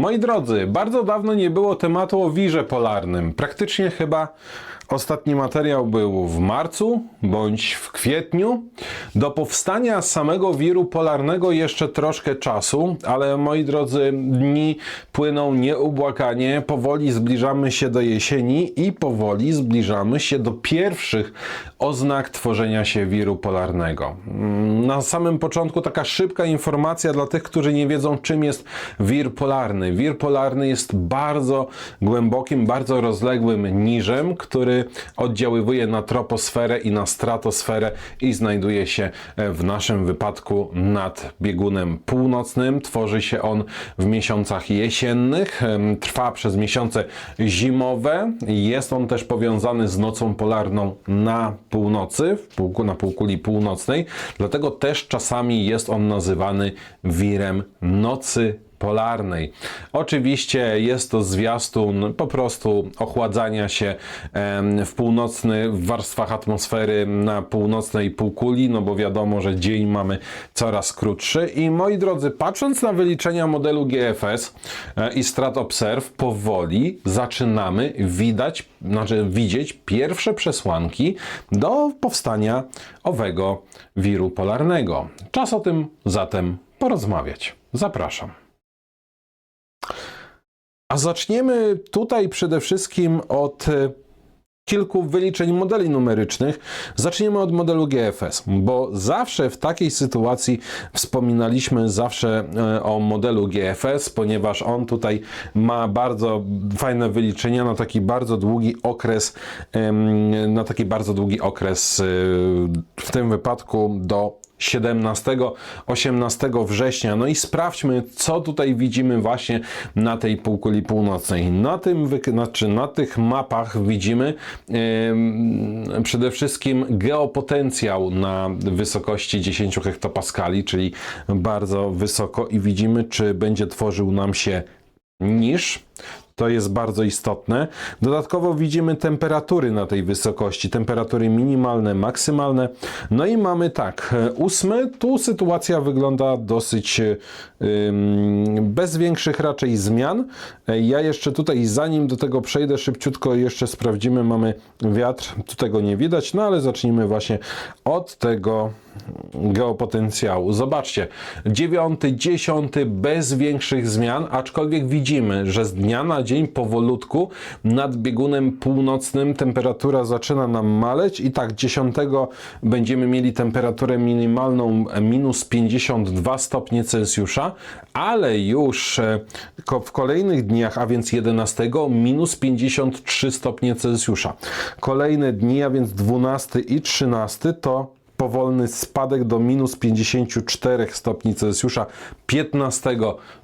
Moi drodzy, bardzo dawno nie było tematu o wirze polarnym. Praktycznie chyba ostatni materiał był w marcu bądź w kwietniu. Do powstania samego wiru polarnego jeszcze troszkę czasu, ale moi drodzy, dni płyną nieubłaganie. Powoli zbliżamy się do jesieni i powoli zbliżamy się do pierwszych oznak tworzenia się wiru polarnego. Mm, Na samym początku taka szybka informacja dla tych, którzy nie wiedzą, czym jest wir polarny. Wir polarny jest bardzo głębokim, bardzo rozległym niżem, który oddziaływuje na troposferę i na stratosferę i znajduje się e, w naszym wypadku nad biegunem północnym. Tworzy się on w miesiącach jesiennych, trwa przez miesiące zimowe. Jest on też powiązany z nocą polarną na północy, półku, na półkuli północnej, dlatego też czasami jest on nazywany wirem nocy polarnej. Oczywiście jest to zwiastun po prostu ochładzania się w północny w warstwach atmosfery na północnej półkuli, no bo wiadomo, że dzień mamy coraz krótszy i moi drodzy, patrząc na wyliczenia modelu GFS e, i Strat Observe, powoli zaczynamy widać, znaczy widzieć pierwsze przesłanki do powstania owego wiru polarnego. Czas o tym zatem porozmawiać. Zapraszam. A zaczniemy tutaj przede wszystkim od e, kilku wyliczeń modeli numerycznych. Zaczniemy od modelu GFS, bo zawsze w takiej sytuacji wspominaliśmy zawsze e, o modelu GFS, ponieważ on tutaj ma bardzo fajne wyliczenia na taki bardzo długi okres, na taki bardzo długi okres, e, w tym wypadku do 17-18 września. No i sprawdźmy, co tutaj widzimy właśnie na tej półkuli północnej. Na, tym, znaczy na tych mapach widzimy em, przede wszystkim geopotencjał na wysokości 10 hektopaskali, czyli bardzo wysoko i widzimy, czy będzie tworzył nam się niż. To jest bardzo istotne. Dodatkowo widzimy temperatury na tej wysokości, temperatury minimalne, maksymalne. No i mamy tak, ósmy, tu sytuacja wygląda dosyć ym, bez większych raczej zmian. Ja jeszcze tutaj, zanim do tego przejdę szybciutko, jeszcze sprawdzimy, mamy wiatr, tu tego nie widać, no ale zacznijmy właśnie od tego geopotencjału. Zobaczcie, dziewiąty, dziesiąty bez większych zmian, aczkolwiek widzimy, że z dnia na dzień powolutku nad biegunem północnym temperatura zaczyna nam maleć i tak 10 będziemy mieli temperaturę minimalną minus 52 stopnie Celsjusza, ale już e, w kolejnych dniach, a więc 11 minus 53 stopnie Celsjusza. Kolejne dni, a więc 12 i 13 to powolny spadek do minus 54 stopni Celsjusza 15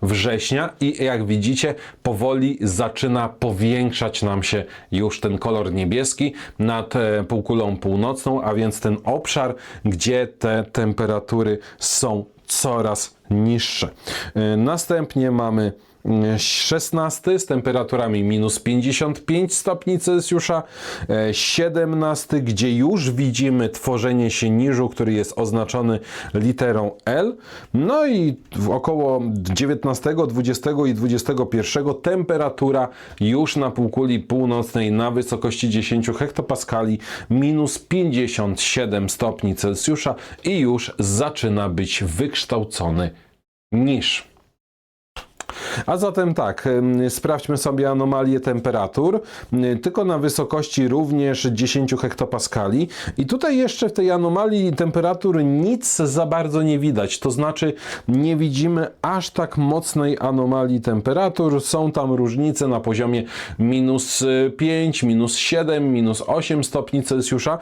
września i jak widzicie powoli zaczyna powiększać nam się już ten kolor niebieski nad e, półkulą północną, a więc ten obszar, gdzie te temperatury są coraz niższe. E, Następnie mamy 16 z temperaturami minus 55 stopni Celsjusza, e, 17, gdzie już widzimy tworzenie się niżu, który jest oznaczony literą L. No i około 19, 20 i 21 temperatura już na półkuli północnej na wysokości 10 hektopaskali minus 57 stopni Celsjusza i już zaczyna być wykształcony niż. A zatem tak, sprawdźmy sobie anomalię temperatur, tylko na wysokości również 10 hektopaskali. I tutaj jeszcze w tej anomalii temperatur nic za bardzo nie widać, to znaczy nie widzimy aż tak mocnej anomalii temperatur. Są tam różnice na poziomie minus y, 5, minus 7, minus 8 stopni Celsjusza,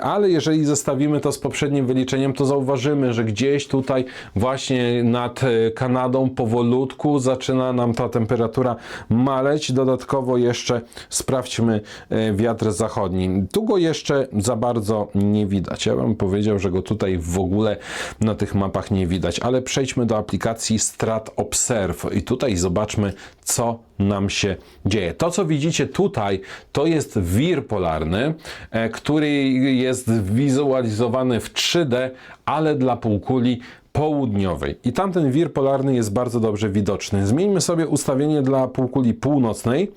ale jeżeli zestawimy to z poprzednim wyliczeniem, to zauważymy, że gdzieś tutaj właśnie nad y, Kanadą powolutku zaczyna nam ta temperatura maleć. Dodatkowo jeszcze sprawdźmy e, wiatr zachodni. Tu go jeszcze za bardzo nie widać. Ja bym powiedział, że go tutaj w ogóle na tych mapach nie widać, ale przejdźmy do aplikacji Strat Observe i tutaj zobaczmy, co nam się dzieje. To, co widzicie tutaj, to jest wir polarny, e, który jest wizualizowany w 3D, ale dla półkuli południowej. I tamten wir polarny jest bardzo dobrze widoczny. Zmieńmy sobie ustawienie dla półkuli północnej.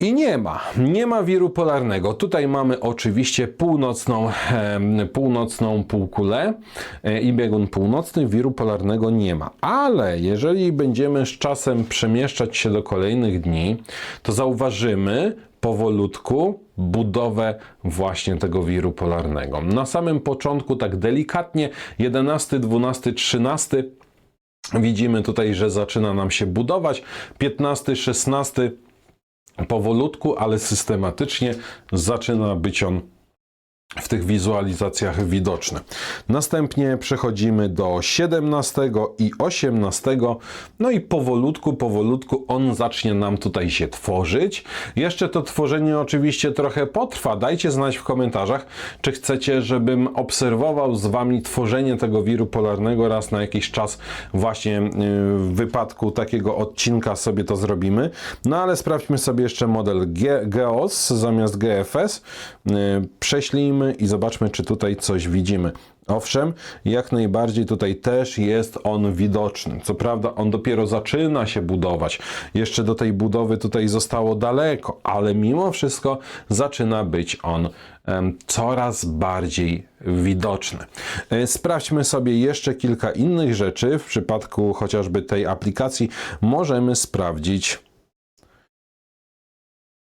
I nie ma, nie ma wiru polarnego. Tutaj mamy oczywiście północną, em, północną półkulę e, i biegun północny, wiru polarnego nie ma. Ale jeżeli będziemy z czasem przemieszczać się do kolejnych dni, to zauważymy powolutku budowę właśnie tego wiru polarnego. Na samym początku tak delikatnie 11, 12, 13 widzimy tutaj, że zaczyna nam się budować. 15, 16 powolutku, ale systematycznie zaczyna być on w tych wizualizacjach widoczny. Następnie przechodzimy do 17 i 18, no i powolutku, powolutku on zacznie nam tutaj się tworzyć. Jeszcze to tworzenie oczywiście trochę potrwa. Dajcie znać w komentarzach, czy chcecie, żebym obserwował z Wami tworzenie tego wiru polarnego raz na jakiś czas. Właśnie yy, w wypadku takiego odcinka sobie to zrobimy. No ale sprawdźmy sobie jeszcze model Ge- GEOS zamiast GFS. Yy, Prześlijmy i zobaczmy, czy tutaj coś widzimy. Owszem, jak najbardziej tutaj też jest on widoczny. Co prawda, on dopiero zaczyna się budować. Jeszcze do tej budowy tutaj zostało daleko, ale mimo wszystko zaczyna być on coraz bardziej widoczny. E, Sprawdźmy sobie jeszcze kilka innych rzeczy. W przypadku chociażby tej aplikacji możemy sprawdzić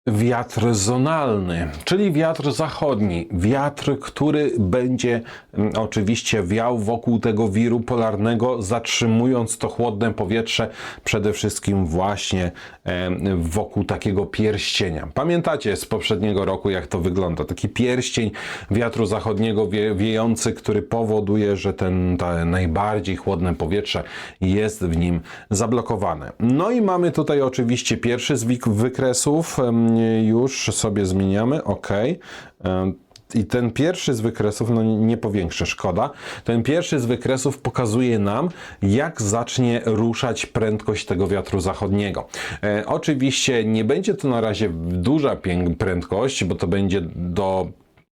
wiatr zonalny, czyli wiatr zachodni, wiatr, który będzie mm, oczywiście wiał wokół tego wiru polarnego, zatrzymując to chłodne powietrze przede wszystkim właśnie wokół takiego pierścienia. Pamiętacie z poprzedniego roku, jak to wygląda? Taki pierścień wiatru zachodniego wie, wiejący, który powoduje, że ten te najbardziej chłodne powietrze jest w nim zablokowane. No i mamy tutaj oczywiście pierwszy z wykresów, już sobie zmieniamy, ok. I ten pierwszy z wykresów, no nie powiększę, szkoda. Ten pierwszy z wykresów pokazuje nam, jak zacznie ruszać prędkość tego wiatru zachodniego. E, oczywiście nie będzie to na razie duża prędkość, bo to będzie do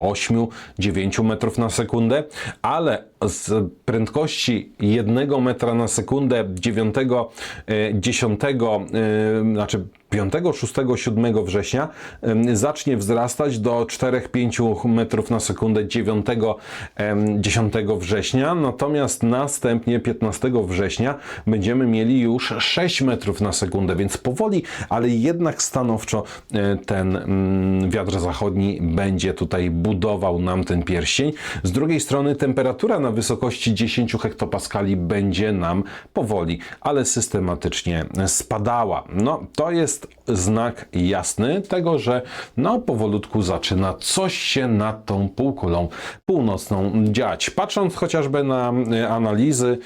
8-9 metrów na sekundę, ale z prędkości 1 metra na sekundę 9, e, 10, e, znaczy 5, 6, 7 września zacznie wzrastać do 4-5 metrów na sekundę 9, em, 10 września, natomiast następnie 15 września będziemy mieli już 6 metrów na sekundę, więc powoli, ale jednak stanowczo e, ten mm, wiatr zachodni będzie tutaj budował nam ten pierścień. Z drugiej strony temperatura na wysokości 10 hektopaskali będzie nam powoli, ale systematycznie spadała. No, to jest znak jasny tego, że no powolutku zaczyna coś się nad tą półkulą północną dziać. Patrząc chociażby na e, analizy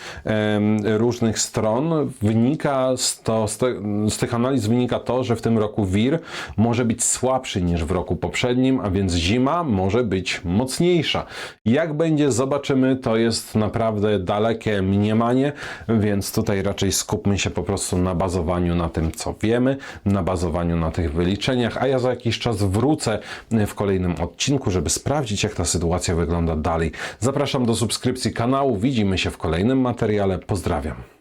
różnych stron, wynika z, to, z, te, z tych analiz wynika to, że w tym roku wir może być słabszy niż w roku poprzednim, a więc zima może być mocniejsza. Jak będzie, zobaczymy, to jest naprawdę dalekie mniemanie, więc tutaj raczej skupmy się po prostu na bazowaniu na tym, co wiemy, na bazowaniu na tych wyliczeniach, a ja za jakiś czas wrócę w kolejnym odcinku, żeby sprawdzić, jak ta sytuacja wygląda dalej. Zapraszam do subskrypcji kanału, widzimy się w kolejnym materiale, pozdrawiam.